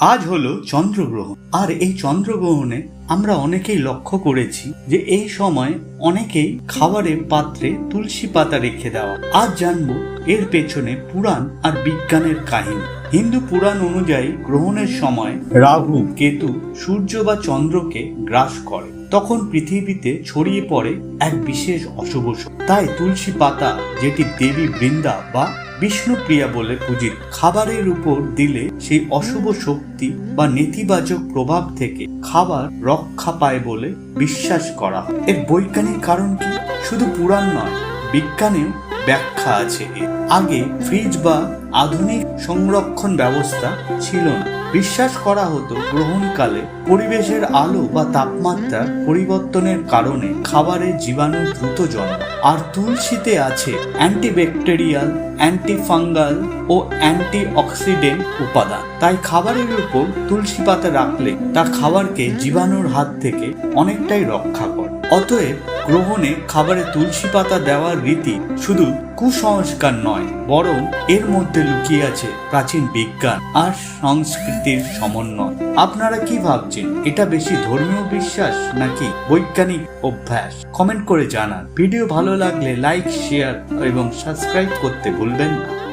আজ হলো চন্দ্রগ্রহণ। আর এই চন্দ্রগ্রহণে আমরা অনেকেই লক্ষ্য করেছি যে এই সময় অনেকেই খাবারের পাত্রে তুলসী পাতা রেখে দেওয়া। আজ জানব এর পেছনে পুরাণ আর বিজ্ঞানের কাহিনী। হিন্দু পুরাণ অনুযায়ী গ্রহণের সময় রাহু, কেতু, সূর্য বা চন্দ্রকে গ্রাস করে। তখন পৃথিবীতে ছড়িয়ে পড়ে এক বিশেষ অশুভ তাই তুলসী পাতা, যেটি দেবী বৃন্দা বা বিষ্ণুপ্রিয়া বলে পূজিত। খাবারের উপর দিলে সেই অশুভ শক্তি বা নেতিবাচক প্রভাব থেকে খাবার রক্ষা পায় বলে বিশ্বাস করা এর বৈজ্ঞানিক কারণ কি? শুধু পুরাণ নয়, বিজ্ঞানেও ব্যাখ্যা আছে আগে ফ্রিজ বা আধুনিক সংরক্ষণ ব্যবস্থা ছিল না। বিশ্বাস করা হতো গ্রহণকালে পরিবেশের আলো বা তাপমাত্রা পরিবর্তনের কারণে খাবারের জীবাণু দ্রুত জন্ম। আর তুলসীতে আছে অ্যান্টিব্যাকটেরিয়াল, অ্যান্টিফাঙ্গাল ও অ্যান্টিঅক্সিডেন্ট উপাদান। তাই খাবারের উপর তুলসী পাতা রাখলে তা খাবারকে জীবাণুর হাত থেকে অনেকটাই রক্ষা করে। অতএব গ্রহণে খাবারে তুলসী পাতা দেওয়ার রীতি শুধু কুসংস্কার নয়, বরং এর মধ্যে লুকিয়ে আছে প্রাচীন বিজ্ঞান আর সংস্কৃতির সমন্বয়। আপনারা কি ভাবছেন, এটা বেশি ধর্মীয় বিশ্বাস নাকি বৈজ্ঞানিক অভ্যাস? কমেন্ট করে জানান। ভিডিও ভালো লাগলে লাইক, শেয়ার এবং সাবস্ক্রাইব করতে ভুলবেন না।